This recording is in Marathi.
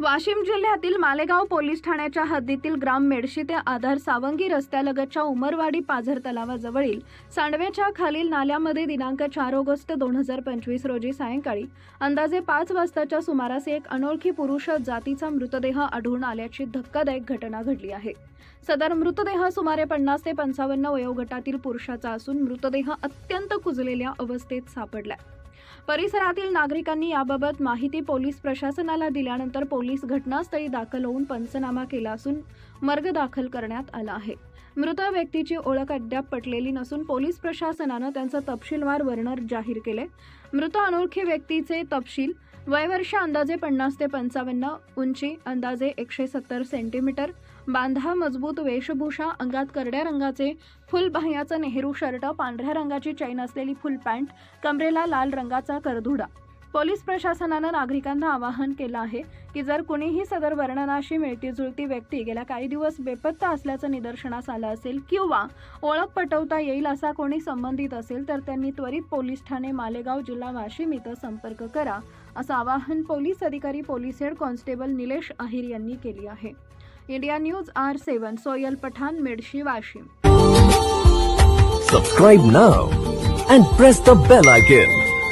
वाशिम जिल्ह्यातील मालेगाव पोलीस ठाण्याच्या हद्दीतील ग्राम मेडशी ते आधार सावंगी रस्त्यालगतच्या उमरवाडी पाझर तलावाजवळील सांडव्याच्या खालील नाल्यामध्ये दिनांक चार ऑगस्ट दोन हजार पंचवीस रोजी सायंकाळी अंदाजे पाच वाजताच्या सुमारास एक अनोळखी पुरुष जातीचा मृतदेह आढळून आल्याची धक्कादायक घटना घडली आहे. सदर मृतदेह सुमारे पन्नास ते पंचावन्न वयोगटातील पुरुषाचा असून मृतदेह अत्यंत कुजलेल्या अवस्थेत सापडलाय. परिसरातील नागरिकांनी याबाबत माहिती पोलीस प्रशासनाला दिल्यानंतर पोलीस घटनास्थळी दाखल होऊन पंचनामा केला असून मर्ग दाखल करण्यात आला आहे. मृत व्यक्तीची ओळख अद्याप पटलेली नसून पोलीस प्रशासनानं त्यांचं तपशीलवार वर्णन जाहीर केले मृत अनोळखी व्यक्तीचे तपशील वयवर्ष अंदाजे पन्नास ते पंचावन्न उंची अंदाजे एकशे सत्तर सेंटीमीटर बांधा मजबूत वेशभूषा अंगात करड्या रंगाचे फुलबाह्याचं नेहरू शर्ट पांढऱ्या रंगाची चैन असलेली फुल पॅन्ट कमरेला लाल रंगाचा करधुडा. पोलीस प्रशासनानं नागरिकांना आवाहन केलं आहे की जर कुणीही सदर वर्णनाशी मिळती जुळती व्यक्ती गेल्या काही दिवस बेपत्ता असल्याचं निदर्शनास आलं असेल किंवा ओळख पटवता येईल असा कोणी संबंधित असेल तर त्यांनी त्वरित पोलीस ठाणे मालेगाव जिल्हा वाशिम इथं संपर्क करा असं आवाहन पोलीस अधिकारी police head constable Nilesh Ahir यांनी केली आहे India News R seven Soyal Pathan Medshi Washim subscribe now and press the bell icon.